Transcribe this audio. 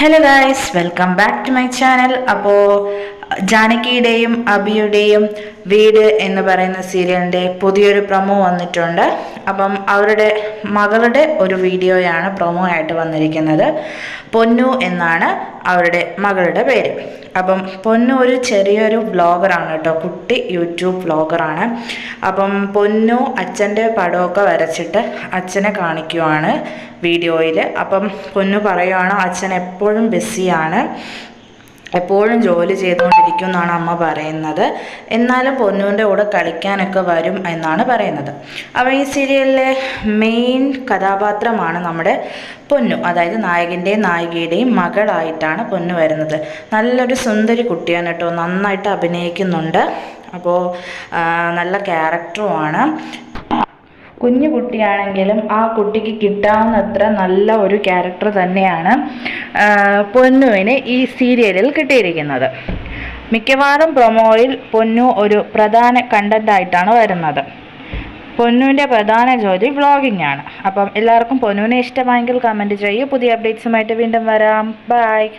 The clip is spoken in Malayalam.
Hello guys welcome back to my channel അപ്പോൾ ജാനകിയുടെയും അബിയുടെയും വീട് എന്ന് പറയുന്ന സീരിയലിന്റെ പുതിയൊരു പ്രൊമോ വന്നിട്ടുണ്ട്. അപ്പം അവരുടെ മകളുടെ ഒരു വീഡിയോയാണ് പ്രൊമോ ആയിട്ട് വന്നിരിക്കുന്നത്. പൊന്നു എന്നാണ് അവരുടെ മകളുടെ പേര്. അപ്പം പൊന്നു ഒരു ചെറിയൊരു വ്ളോഗറാണ് കേട്ടോ. കുട്ടി യൂട്യൂബ് വ്ളോഗറാണ്. അപ്പം പൊന്നു അച്ഛന്റെ പടമൊക്കെ വരച്ചിട്ട് അച്ഛനെ കാണിക്കുവാണ് വീഡിയോയിൽ. അപ്പം പൊന്നു പറയുവാണ് അച്ഛൻ എപ്പോഴും ബിസിയാണ്. എപ്പോഴും ജോലി ചെയ്തുകൊണ്ടിരിക്കും എന്നാണ് അമ്മ പറയുന്നത്. എന്നാലും പൊന്നുവിന്റെ കൂടെ കളിക്കാനൊക്കെ വരും എന്നാണ് പറയുന്നത്. അപ്പോൾ ഈ സീരിയലിലെ മെയിൻ കഥാപാത്രമാണ് നമ്മുടെ പൊന്നു. അതായത് നായകന്റെയും നായികയുടെയും മകളായിട്ടാണ് പൊന്നു വരുന്നത്. നല്ലൊരു സുന്ദരി കുട്ടിയാണ് കേട്ടോ. നന്നായിട്ട് അഭിനയിക്കുന്നുണ്ട്. അപ്പോൾ നല്ല ക്യാരക്ടറുമാണ് കുഞ്ഞു കുട്ടിയാണെങ്കിലും ആ കുട്ടിക്ക് കിട്ടാവുന്നത്ര നല്ല ഒരു ക്യാരക്ടർ തന്നെയാണ് പൊന്നുവിന് ഈ സീരിയലിൽ കിട്ടിയിരിക്കുന്നത്. മിക്കവാറും പ്രൊമോയിൽ പൊന്നു ഒരു പ്രധാന കണ്ടന്റായിട്ടാണ് വരുന്നത്. പൊന്നുവിന്റെ പ്രധാന ജോലി വ്ളോഗിംഗ് ആണ്. അപ്പം എല്ലാവർക്കും പൊന്നുവിനെ ഇഷ്ടമായെങ്കിൽ കമന്റ് ചെയ്യൂ. പുതിയ അപ്ഡേറ്റ്സുമായിട്ട് വീണ്ടും വരാം. ബൈ